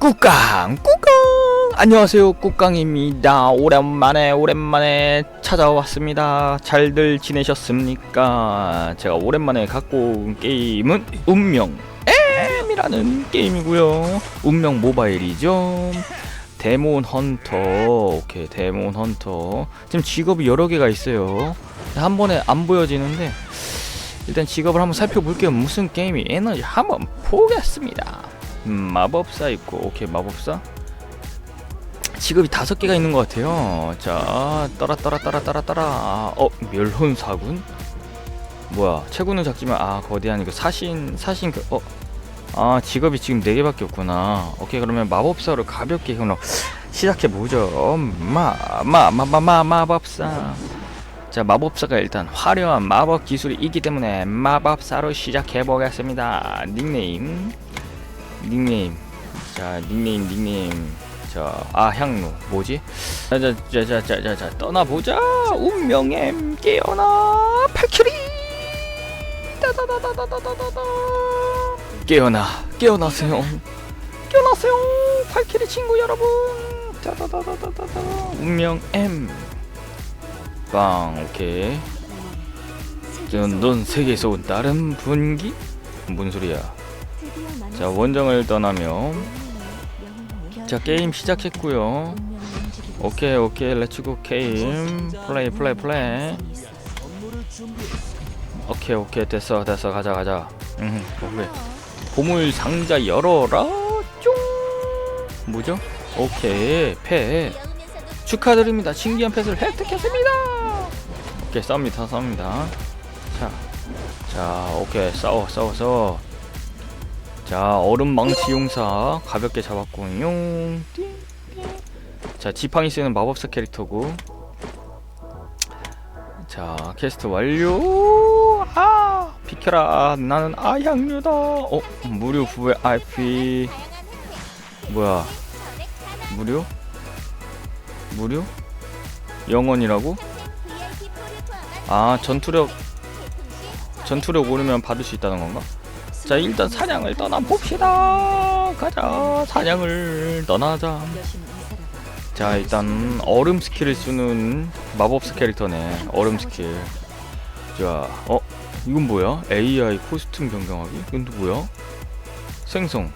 꾹깡 꾹깡. 안녕하세요 꾹깡입니다. 오랜만에 오랜만에 찾아왔습니다. 잘들 지내셨습니까? 제가 오랜만에 갖고 온 게임은 운명 M이라는 게임이고요. 운명 모바일이죠. 데몬 헌터. 오케이 데몬 헌터. 지금 직업이 여러 개가 있어요. 한 번에 안 보여지는데 일단 직업을 한번 살펴볼게요. 무슨 게임이 에너지? 한번 보겠습니다 음, 마법사 있고 오케이 마법사? 직업이 다섯 개가 있는 것 같아요. 자 따라 따라 따라 따라 따라. 어 멸혼사군? 뭐야 체구는 작지만 아 거대한 이거 사신 사신 그 어 아 직업이 지금 네 개밖에 없구나. 오케이 그러면 마법사로 가볍게 그럼 시작해 보죠. 마 마 마 마 마 마법사. 자 마법사가 일단 화려한 마법 기술이 있기 때문에 마법사로 시작해 보겠습니다. 닉네임 닉네임. 자 닉네임 닉네임. 자아 향로. 뭐지? 자자자자자자 떠나보자. 운명의 깨어나 팔키리. 따다다다다다다다 깨어나 깨어나세요. 깨어나세요 팔키리 친구 여러분. 따다다다다다다. 운명 M. 빵 오케이. 넌, 넌 세계에서 온 다른 분기? 뭔 소리야 자 원정을 떠나며 자 게임 시작했고요. 오케이 오케이. 렛츠고 게임. 플레이 플레이 플레이. 오케이 오케이. 됐어 됐어. 가자 가자. 음 보물 상자 열어라. 쫑! 뭐죠? 오케이. 펫 축하드립니다. 신기한 펫을 획득했습니다. 오케이 싸웁니다 싸웁니다. 자, 자 오케이. 싸워 싸워 싸워 자 얼음 망치 용사 가볍게 잡았군요. 자 지팡이 쓰는 마법사 캐릭터고. 자 퀘스트 완료. 아 비켜라. 나는 아향류다. 어 무료 부의 IP 뭐야? 무료? 무료? 영원이라고? 아 전투력 전투력 오르면 받을 수 있다는 건가 자 일단 사냥을 떠나 봅시다. 가자. 사냥을 떠나자. 자 일단 얼음 스킬을 쓰는 마법사 캐릭터네. 얼음 스킬. 자 어 이건 뭐야? AI 코스튬 변경하기? 이건 또 뭐야? 생성.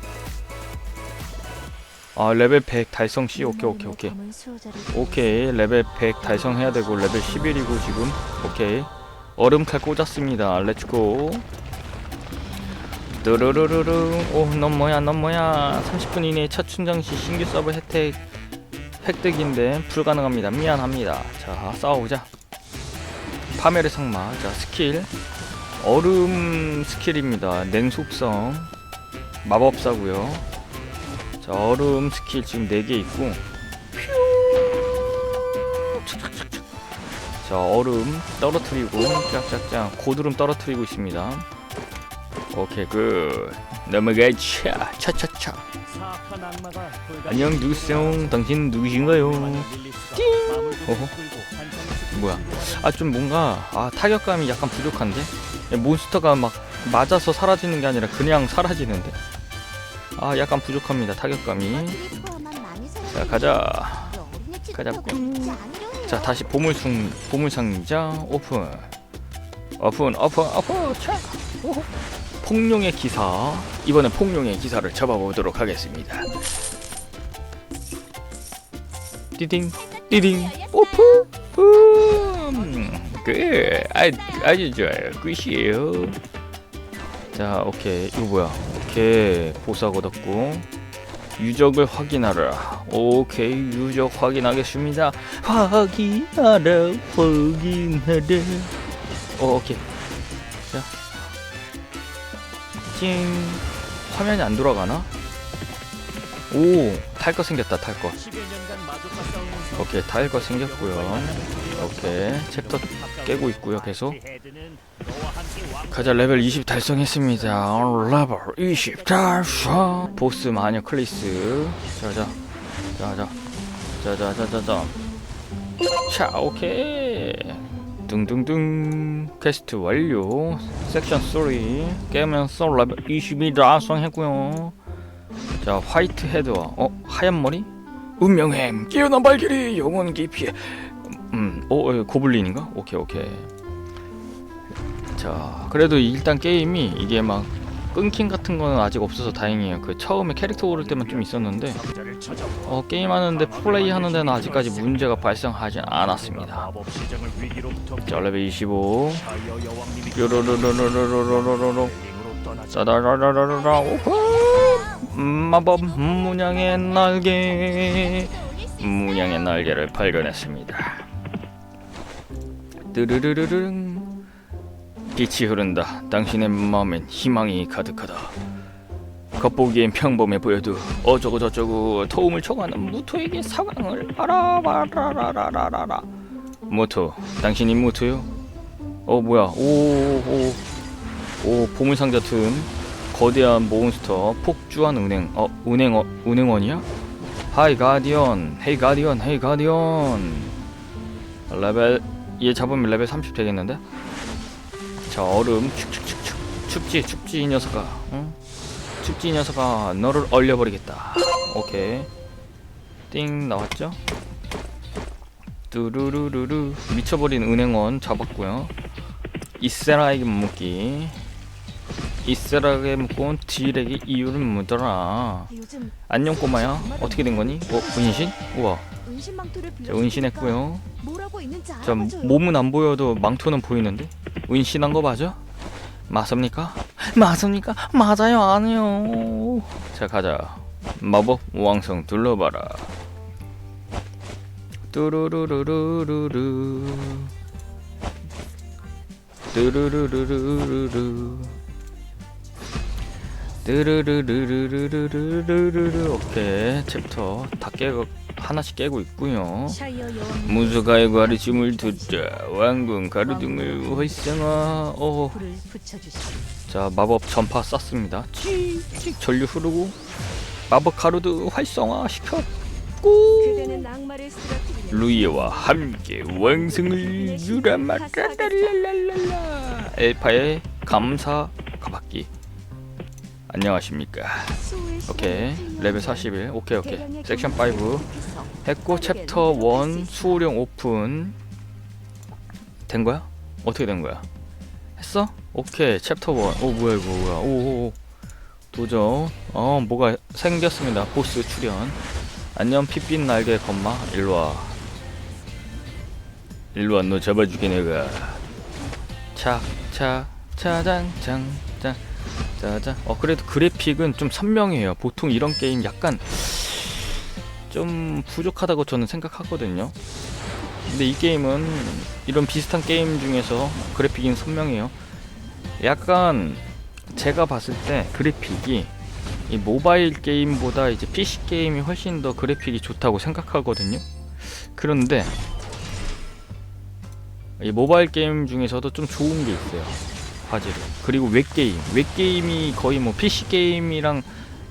아 레벨 100 달성 시 오케이 오케이 오케이. 오케이 레벨 100 달성해야 되고 레벨 11이고 지금. 오케이. 얼음 칼 꽂았습니다. 렛츠고 르르르르르 오넌 뭐야 넌 뭐야. 30분 이내에 첫 충전 시 신규 서버 혜택 획득인데 불가능합니다. 미안합니다. 자 싸워보자. 파멸의 상마. 자 스킬. 얼음 스킬입니다. 냉속성. 마법사고요. 자 얼음 스킬 지금 4개 있고. 자 얼음 떨어뜨리고. 짝짝짝 고드름 떨어뜨리고 있습니다 오케이 굿 넘어가자 차차차. 안녕 누구세요? 당신 누구신가요? 어허. 뭐야? 아 좀 뭔가 아 타격감이 약간 부족한데? 몬스터가 막 맞아서 사라지는 게 아니라 그냥 사라지는데. 아 약간 부족합니다 타격감이. 자 가자. 가자. 자 다시 보물상 보물상자 오픈. 오픈 오픈 오픈 차! 오호. 폭룡의 기사. 이번엔 폭룡의 기사를 잡아보도록 하겠습니다. 띠딩 띠딩. 오픈 그 아, 아주 좋아요. 끝이에요. 자 오케이. 이거 뭐야? 오케이. 보석 얻었고 유적을 확인하라. 오케이. 유적 확인하겠습니다. 확인하라. 확인하라. 어 오케이 찡 화면이 안 돌아가나? 오 탈 거 생겼다 탈 거. 오케이 탈 거 생겼고요. 오케이 챕터 깨고 있고요 계속. 가자 레벨 20 달성했습니다. 레벨 20 달성. 보스 마녀 클리스. 자자 자자. 자자자자자. 자 오케이 등등등 퀘스트 완료. 섹션 3 깨면서 레벨 22 달성했고요. 자 화이트 헤드와 어 하얀 머리? 운명햄 깨어난 발길이 영혼 깊이 음, 어, 어 고블린인가? 오케이, 오케이. 자, 그래도 일단 게임이 이게 막 끊김 같은 거는 아직 없어서 다행이에요. 그 처음에 캐릭터 고를 때만 좀 있었는데, 어, 게임하는데 플레이 하는 데는 아직까지 문제가 발생하지 않았습니다. 자, 레벨 25. 뾰로로로로로로로로로. 짜다라라라라라. 오호! 마법 문양의 날개. 문양의 날개를 발견했습니다. 뜨르르르릉 빛이 흐른다. 당신의 마음엔 희망이 가득하다. 겉보기엔 평범해 보여도 어쩌고 저쩌고 도움을 청하는 무토에게 상황을 알아봐라라라라라. 무토, 당신이 무토요? 어 뭐야? 오오오 오, 보물상자 틈 거대한 몬스터 폭주한 은행 어 은행 어 은행원이야? 하이 가디언 헤이 가디언 헤이 가디언 레벨 얘 잡으면 레벨 30 되겠는데? 자 얼음. 축축축축. 춥지 춥지 이 녀석아. 응? 춥지 이 녀석아 너를 얼려버리겠다. 오케이. 띵 나왔죠? 뚜루루루루. 미쳐버린 은행원 잡았고요. 이세라에게 묻기. 이세라에게 묻고 딜에게 이유를 묻어라. 안녕 꼬마야. 어떻게 된 거니? 어 은신? 우와. 자 은신했고요 자. 몸은 안 보여도 망토는 보이는데 은신한 거 맞아? 맞습니까? 맞습니까? 맞아요 아니요 자 가자 마법 왕성 둘러봐라 뚜루루루루루루 뚜루루루루루루 뚜루루루루루루루루 오케이. 챕터 다 깨고 하나씩 깨고 있고요. 무수가의 가르침을 듣자. 왕궁 가르등을 활성화 어, 붙여주시오. 자 마법 전파 쐈습니다. 칙칙 전류 흐르고. 마법 가루드 활성화 쓰러뜨리는 루이와 함께 왕승을 누라마라랄랄랄라. 엘파의 감사 가박기 안녕하십니까 오케이 레벨 필요한 41 오케이 오케이 섹션 5 경험을 획득해서 했고 챕터 능력할 수1 있어. 수호령 오픈 된 거야? 어떻게 된 거야? 했어? 오케이 챕터 1. 오 뭐야 이거 뭐야? 오, 도전. 어 뭐가 생겼습니다. 보스 출연. 안녕 핏빛 날개 건마 일로 와. 일로 와 너 잡아주게 내가. 차차 차장 짱 짱 짜잔. 어 그래도 그래픽은 좀 선명해요. 보통 이런 게임 약간 좀 부족하다고 저는 생각하거든요. 근데 이 게임은 이런 비슷한 게임 중에서 그래픽이 선명해요. 약간 제가 봤을 때 그래픽이 이 모바일 게임보다 이제 PC 게임이 훨씬 더 그래픽이 좋다고 생각하거든요. 그런데 이 모바일 게임 중에서도 좀 좋은 게 있어요. 화질이. 그리고 웹게임. 웹게임이 거의 뭐 PC 게임이랑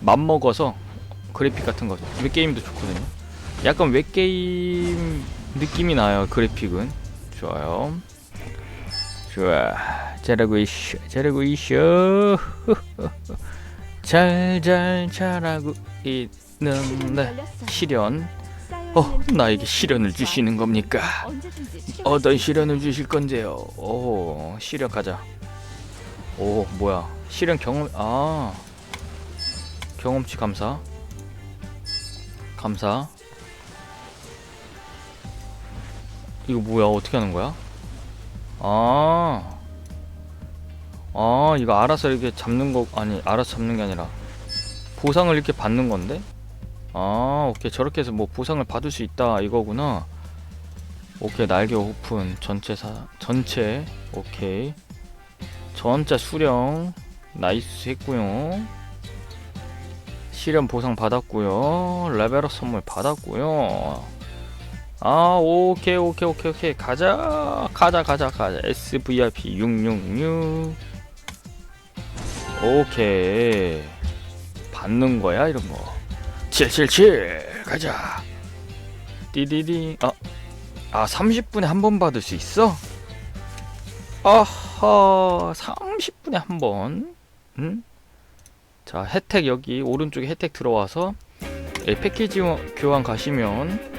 맞먹어서 그래픽 같은 거 웹게임도 좋거든요. 약간 웹게임 느낌이 나요. 그래픽은 좋아요. 좋아. 잘하고 있어. 잘하고 있어. 잘잘 잘하고 있는데. 시련. 어, 나에게 시련을 주시는 겁니까? 어떤 수 시련을 주실 건데요? 오, 시련 가자. 오, 뭐야? 시련 경험 아. 경험치 감사. 감사. 이거 뭐야? 어떻게 하는 거야? 아. 아, 이거 알아서 이렇게 잡는 거 아니, 알아서 잡는 게 아니라 보상을 이렇게 받는 건데? 아, 오케이. 저렇게 해서 뭐 보상을 받을 수 있다 이거구나. 오케이 날개 오픈 전체 사 전체 오케이 전자 수령. 나이스 했고요. 시련 보상 받았고요. 레벨업 선물 받았고요. 아 오케이 오케이 오케이 오케이. 가자 가자 가자 가자. SVIP 666 오케이. 받는 거야 이런 거 777 가자. 띠디디. 아 아 30분에 한 번 받을 수 있어? 아하 30분에 한 번? 응? 자 혜택 여기 오른쪽에 혜택 들어와서 예, 패키지 교환 가시면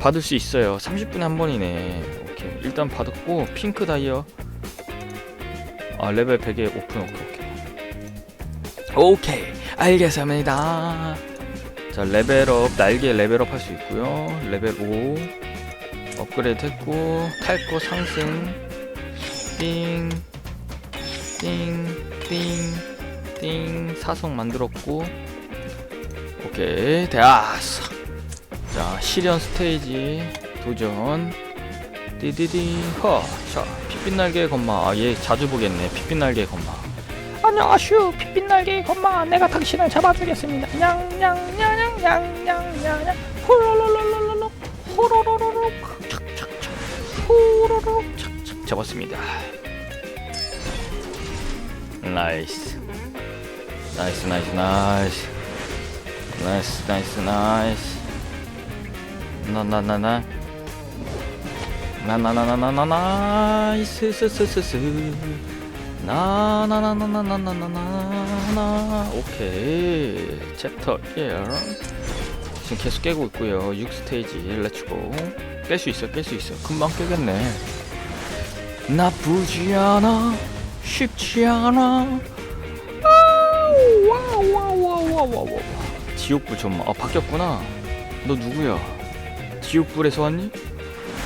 받을 수 있어요. 30분에 한 번이네. 오케이. 일단 받았고 핑크 다이어. 아 레벨 100에 오픈 오케이 오케이. 오케이. 알겠습니다. 자 레벨업 날개 레벨업 할 수 있고요. 레벨 5 업그레이드 했고 탈거 상승 띵 띵 띵 띵 사성 만들었고 오케이 됐어. 자 시련 스테이지 도전. 디디디 허자 핏빛 날개 건마. 아, 얘 자주 보겠네. 핏빛 날개 건마. 안녕하슈 핏빛 날개 건마. 내가 당신을 잡아주겠습니다. 냥냥냥냥냥냥냥 홀로로로로로 호로로로로 착착착 호로로 착착 잡았습니다 나이스 나이스 나이스 나이스 나이스 나이스 나이스 나나나나 나나나나나나 나이스 스스스스 나나나나나나나나나 오케이 챕터 1 지금 계속 깨고 있고요 6스테이지 렛츠고 깰 수 있어 깰 수 있어 금방 깨겠네 나쁘지 않아 쉽지 않아. 와와와와와와 지옥불 전마 아 바뀌었구나. 너 누구야? 지옥불에서 왔니?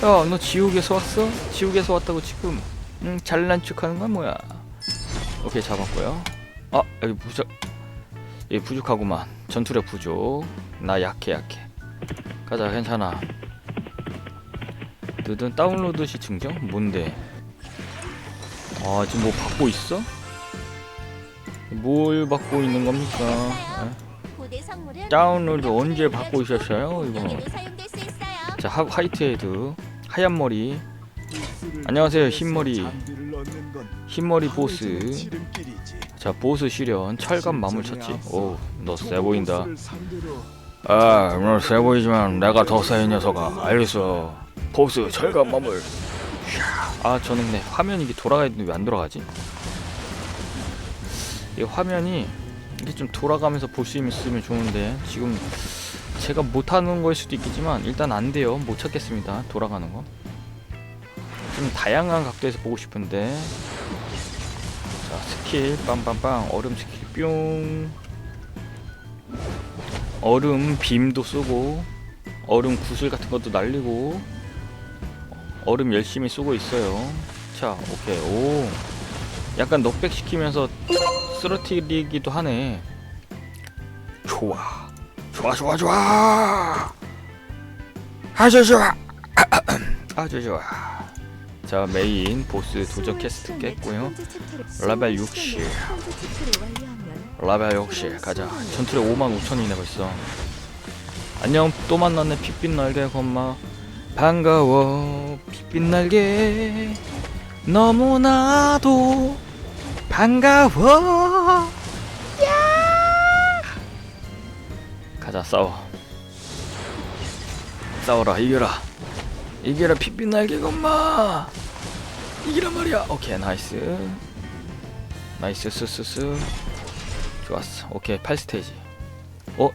야너 지옥에서 왔어? 지옥에서 왔다고 지금 응 잘난 척하는 건 뭐야? 오케이 잡았고요. 아 여기 부족 여기 부족하구만. 전투력 부족. 나 약해 약해. 가자 괜찮아. 느든 다운로드 시 증정? 뭔데 아 지금 뭐 받고 있어? 뭘 받고 있는 겁니까? 선물은 다운로드 언제 받고 있었어요? 이거. 자 하, 화이트 헤드. 하얀 머리. 안녕하세요 흰머리. 흰머리 보스. 자 보스 실현. 철갑 마물 찾지. 오너 세 보인다. 아너세 보이지만 내가 더세 녀석아. 알겠어. 보스 철갑 마물 아 저는 근데 화면이 이게 돌아가 있는데 왜 안 돌아가지? 이 화면이 이게 좀 돌아가면서 볼 수 있으면 좋은데 지금 제가 못하는 거일 수도 있겠지만 일단 안 돼요. 못 찾겠습니다. 돌아가는 거. 좀 다양한 각도에서 보고 싶은데. 자 스킬. 빰빰빰. 얼음 스킬. 뿅. 얼음 빔도 쓰고 얼음 구슬 같은 것도 날리고 얼음 열심히 쏘고 있어요. 자 오케이. 오. 약간 넉백 시키면서 쓰러뜨리기도 하네. 좋아. 좋아 좋아 좋아. 아주 좋아. 아주 좋아. 자 메인 보스 도적 캐스트 깼고요. 레벨 60 레벨 60 가자. 전투력 5만 5천이네 벌써 안녕. 또 만났네. 핏빛 날개 건마 반가워 핏빛 날개. 너무나도 반가워. 가자 싸워. 싸워라 이겨라. 이겨라 핏빛 날개 건마. 이기란 말이야. 오케이 나이스. 나이스 스스스. 좋았어. 오케이 8스테이지. 어?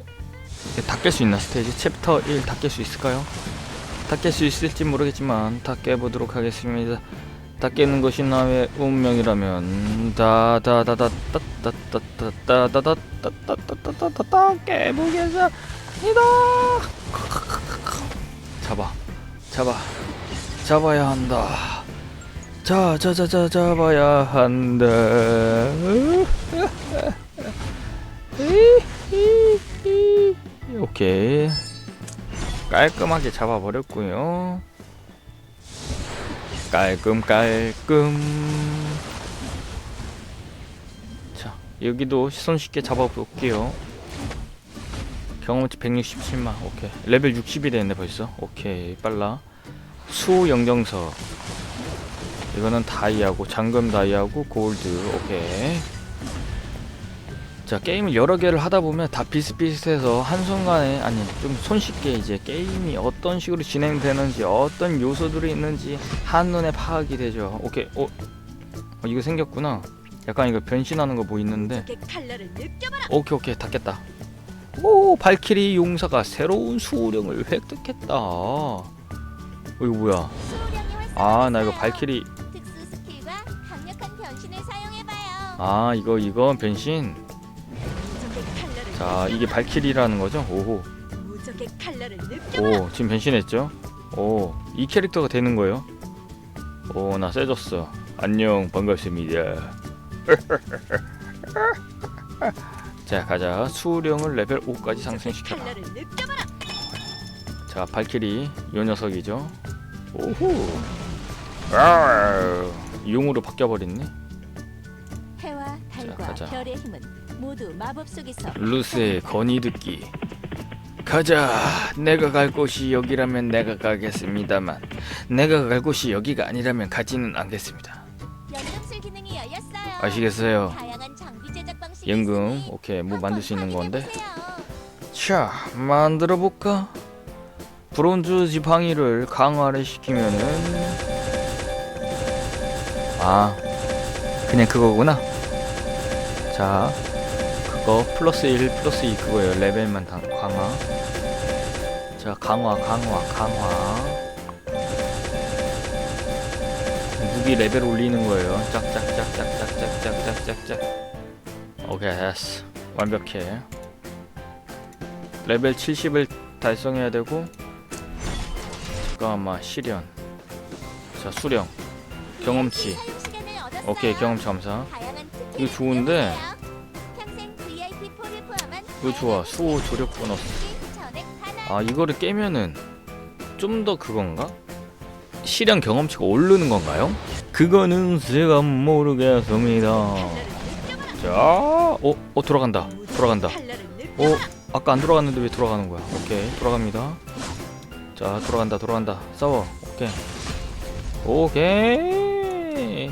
다 깰 수 있나 스테이지? 챕터 1 다 깰 수 있을까요? 다깰수 있을지 모르겠지만 다 깨보도록 하겠습니다 다 깨는 것이 나의 운명이라면 다다다다다다다다다다다다다다다다 깨보겠습니다 잡아 잡아 잡아야 한다 자 자 자 자 잡아야 한다 오케이 깔끔하게 잡아버렸고요. 깔끔 깔끔. 자 여기도 손쉽게 잡아볼게요. 경험치 167만 오케이. 레벨 60이 됐네 벌써? 오케이 빨라. 수 영정서. 이거는 다이아고 잠금 다이아고 골드 오케이 자 게임을 여러 개를 하다 보면 다 비슷비슷해서 한순간에 아니 좀 손쉽게 이제 게임이 어떤 식으로 진행되는지 어떤 요소들이 있는지 한눈에 파악이 되죠. 오케이. 어, 어 이거 생겼구나. 약간 이거 변신하는 거 뭐 있는데. 칼날을 느껴봐라. 오케이 오케이. 닫겠다. 오 발키리 용사가 새로운 수호령을 획득했다. 어, 이거 뭐야. 아 나 이거 발키리. 아 이거 이거 변신 자 이게 발키리라는 거죠? 오호. 무적의 칼날을 느껴봐라. 오 지금 변신했죠? 오 이 캐릭터가 되는 거예요? 오 나 세졌어. 안녕 반갑습니다. 자 가자. 수령을 레벨 5까지 상승시켜라 칼날을 느껴봐라. 자 발키리 요 녀석이죠? 오호. 아우, 용으로 바뀌어버렸네. 해와 달과 가자. 별의 힘은 모두 마법 속에서 루스의 건의 듣기. 가자. 내가 갈 곳이 여기라면 내가 가겠습니다만 내가 갈 곳이 여기가 아니라면 가지는 않겠습니다. 연금술 기능이 열렸어요. 아시겠어요? 다양한 장비 제작 방식이 연금. 오케이. 뭐 만들 수 있는 건데. 자 만들어 볼까? 브론즈 지팡이를 강화를 시키면은 아 그냥 그거구나. 자 그거 플러스 1 플러스 2 그거예요 레벨만 당- 강화 자 강화 강화 강화 무기 레벨 올리는 거예요 짝짝짝짝짝짝짝짝짝짝 오케이 됐어 완벽해 레벨 70을 달성해야 되고 잠깐만 시련 자 수령 경험치. 오케이 경험치 감사 이거 좋은데 이거 좋아. 수호 조력 보너스. 아 이거를 깨면은 좀 더 그건가? 시련 경험치가 오르는 건가요? 그거는 제가 모르겠습니다. 자, 어, 어 돌아간다. 돌아간다. 어. 아까 안 돌아갔는데 왜 돌아가는 거야? 오케이 돌아갑니다. 자 돌아간다 돌아간다. 싸워. 오케이. 오케이.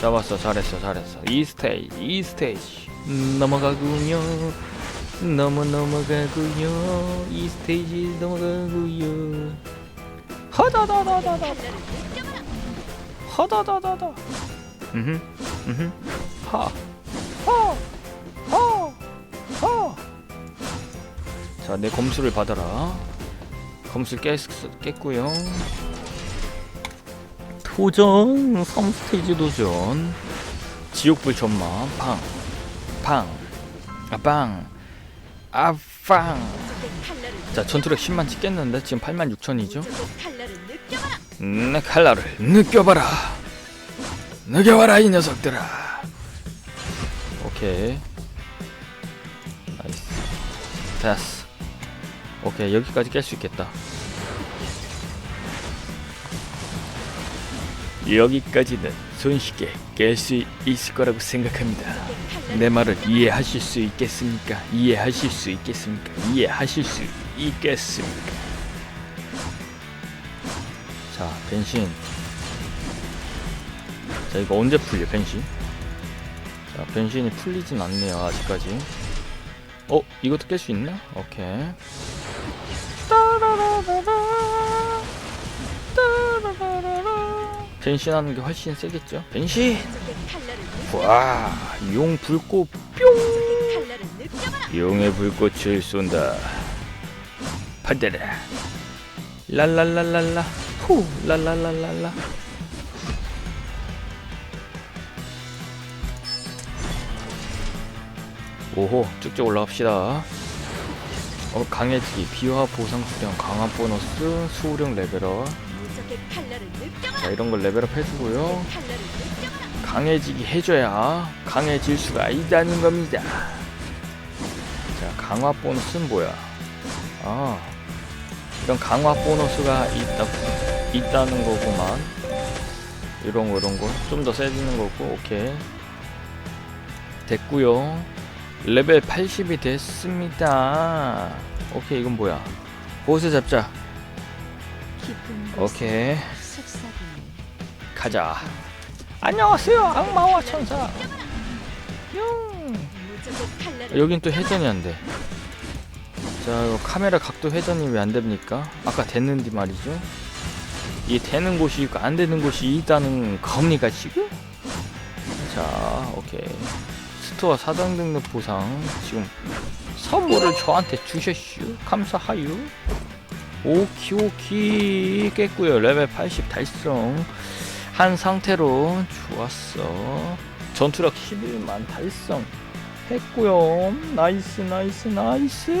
잡았어. 잘했어 잘했어. 이 스테이지 이 스테이지 넘어가군요 넘어 넘어가고요 이 스테이지 넘어가고요 하다다다다다 칼날을 느껴봐라. 하다다다다 음흠 음흠 하하하하 자, 내 검수를 받아라. 검수 깼, 깼고요. 도전 3스테이지 도전. 지옥불 전망 팡. 팡. 아 빵. 아 칼날을 자, 전투력 10만 찍겠는데 지금 8만 6천이죠? 무적의 칼날을 느껴봐라. 내 칼날을 느껴봐라. 느껴봐라 이 녀석들아. 오케이. 나이스. 됐어. 오케이 여기까지 깰 수 있겠다. 여기까지는 손쉽게 깰 수 있을 거라고 생각합니다. 내 말을 이해하실 수 있겠습니까? 이해하실 수 있겠습니까? 이해하실 수 있겠습니까? 자, 변신. 자, 이거 언제 풀려, 변신? 자, 변신이 풀리진 않네요, 아직까지. 어, 이것도 깰 수 있나? 오케이. 변신하는 게 훨씬 세겠죠? 변신! 와, 용 불꽃 느껴봐라. 용의 불꽃을 쏜다. 받아라. 랄랄랄랄라. 후, 랄랄랄랄라. 오호, 쭉쭉 올라갑시다. 어, 강해지기, 비화 보상 수령, 강화 보너스, 수호령 레벨업. 자, 이런 걸 레벨업 해주고요. 강해지기 해줘야 강해질 수가 있다는 겁니다. 자, 강화 보너스는 뭐야? 아, 이런 강화 보너스가 있다, 있다는 거구만. 이런 거, 이런 거. 좀 더 세지는 거고, 오케이. 됐고요 레벨 80이 됐습니다. 오케이, 이건 뭐야? 보스 잡자. 오케이. 가자. 안녕하세요, 악마와 천사. 뿅. 여긴 또 회전이 안 돼. 자, 이거 카메라 각도 회전이 왜 안 됩니까? 아까 됐는데 말이죠. 이 되는 곳이 있고 안 되는 곳이 있다는 겁니까 지금? 자 오케이 스토어 사장 등록 보상 지금 선물을 저한테 주셨슈 감사하유 오키 오키 깼고요. 레벨 80 달성 한 상태로 좋았어. 전투력 11만 달성 했고요. 나이스 나이스 나이스